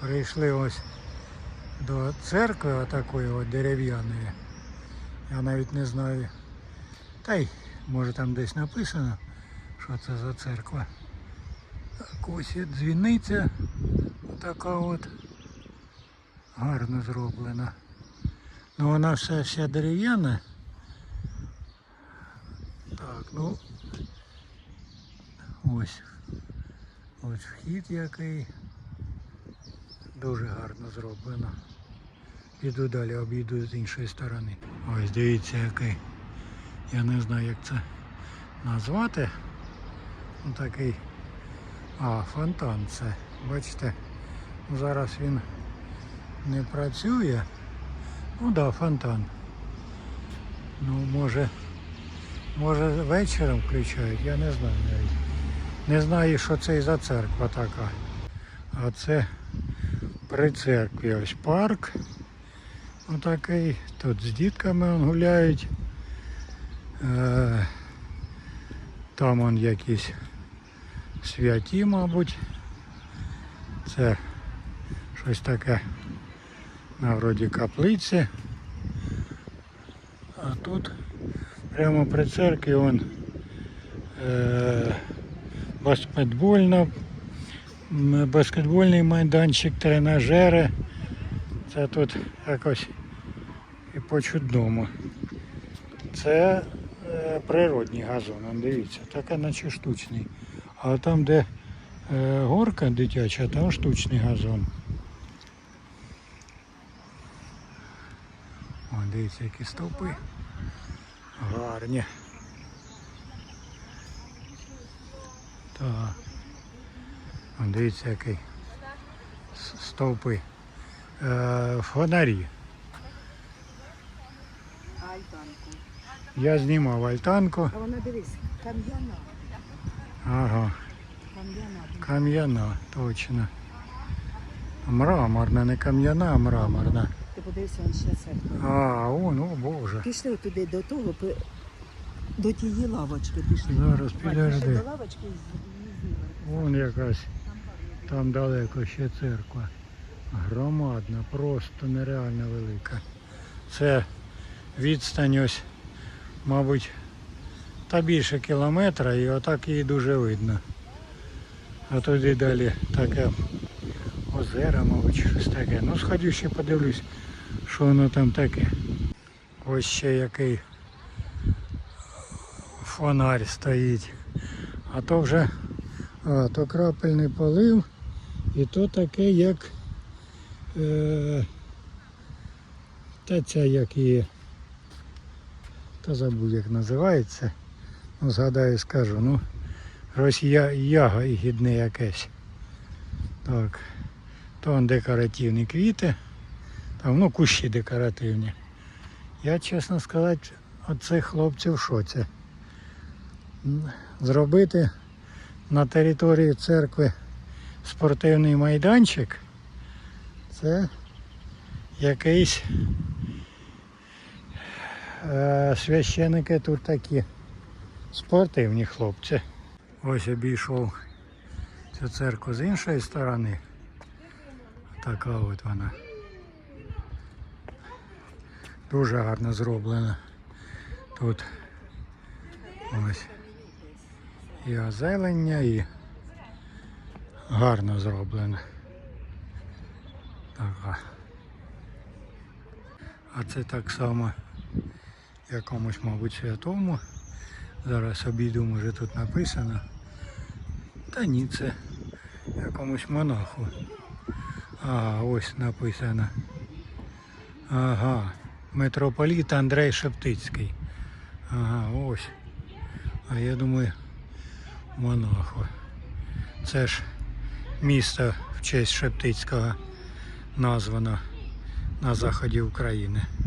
Прийшли ось до церкви отакої от дерев'яної. Я навіть не знаю. Та й може там десь написано, що це за церква. Так ось дзвіниця. Така от гарно зроблена. Ну вона вся, вся дерев'яна. Так, ну ось. Ось вхід який. Дуже гарно зроблено. Піду далі, обійду з іншої сторони. Ось дивіться який. Я не знаю як це назвати. Ну, такий. А, фонтан це. Бачите, зараз він не працює. Ну да, фонтан. Ну може, може вечором включають, я не знаю навіть. Не знаю, що це і за церква така. А це при церкві ось парк. Отакий. Тут з дітками он гуляють. Е, там он якісь святі, мабуть. Це щось таке на вроді каплиці. А тут прямо при церкві он е, баскетбольна, баскетбольний майданчик, тренажери. Це тут якось і по-чудному. Це е, газон, он, дивіться, таке наче штучний. А там, де е, горка дитяча, там штучний газон. О, дивіться, які стовпи. Гарні. Так. Дивіться, який стовпи. Е, фонарі. Альтанку. Я знімав альтанку. А вона дивись, кам'яна. Ага, Кам'яна. точно. Мраморна, не кам'яна, а мраморна. Ти подивися, он ще церква. А, о Боже. Пішли туди до того, до тієї лавочки пішли. Зараз, підожди. Вон якась, там далеко ще церква. Громадна, просто нереально велика. Це відстань ось, мабуть, та більше кілометра і отак її дуже видно. А туди далі таке озеро, мабуть, щось таке. Ну сходю ще подивлюсь, що воно там таке. Ось ще який фонарь стоїть. А то вже а, то крапельний полив, і то таке, як е, та ця як є. Та забув як називається. Ну, згадаю, скажу. Ну, Росія яга і гідне якесь. Так. То он декоративні квіти. Там, ну, кущі декоративні. Я, чесно сказати, от цих хлопців шоці. М, Зробити на території церкви спортивний майданчик, це якийсь е, священики тут такі спортивні хлопці. Ось обійшов цю церкву з іншої сторони. Така от вона. Дуже гарно зроблена. Тут ось і озелення, і гарно зроблено. Така. А це так само якомусь, мабуть, святому. Зараз обійду, може тут написано. Та ні, це якомусь монаху. Ага, ось написано. Ага. Митрополіт Андрей Шептицький. Ага, ось. А я думаю, монаху. Це ж місто в честь Шептицького названо на заході України.